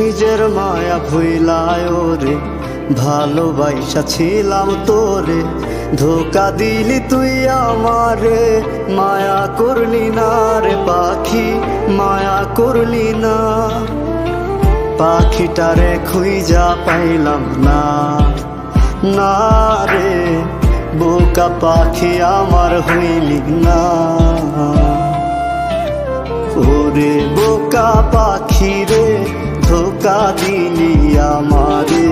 নিজের মায়া ভুইলায় রে, ভালোবাসা ছিলাম তোরে। ধোকা দিলি তুই আমারে, মায়া করলি না রে পাখি, মায়া করলি না। পাখিটারে খুঁজা পাইলাম না না রে, বোকা পাখি আমার হইলি না। ধোকা দিলি আমারে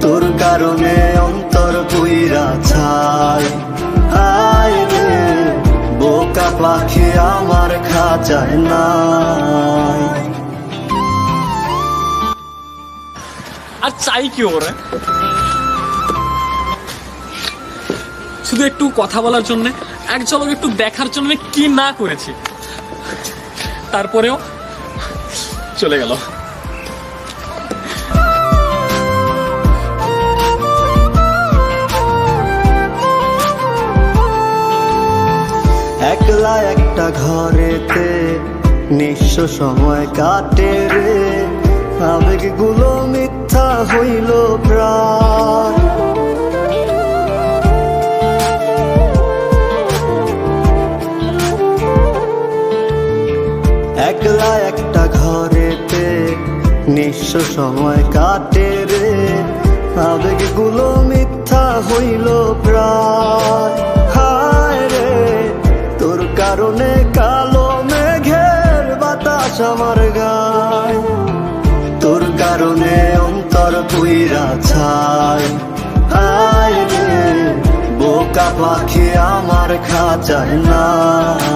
তোর কারণে অন্তর পুইরা ছাই। আয় রে, বোকা পাখি আমার খাঁচায় নাই। আর চাই কি ওরা? শুধু একটু কথা বলার জন্য, এক ঝলক একটু দেখার জন্য কি না করেছি। তারপরেও চলে গেল। একলা একটা ঘরেতে, নিঃস্ব সময় কাটে রে। আবেগগুলো মিথ্যা হইল প্রায় একলা একটা ঘরেতে, নিঃস্ব সময় কাটে রে। আবেগগুলো মিথ্যা হইল প্রায় আমার গায়। তোর কারণে অন্তর পুইরা ছাই। আয় রে বোকা পাখি আমার খাঁচায় নাই।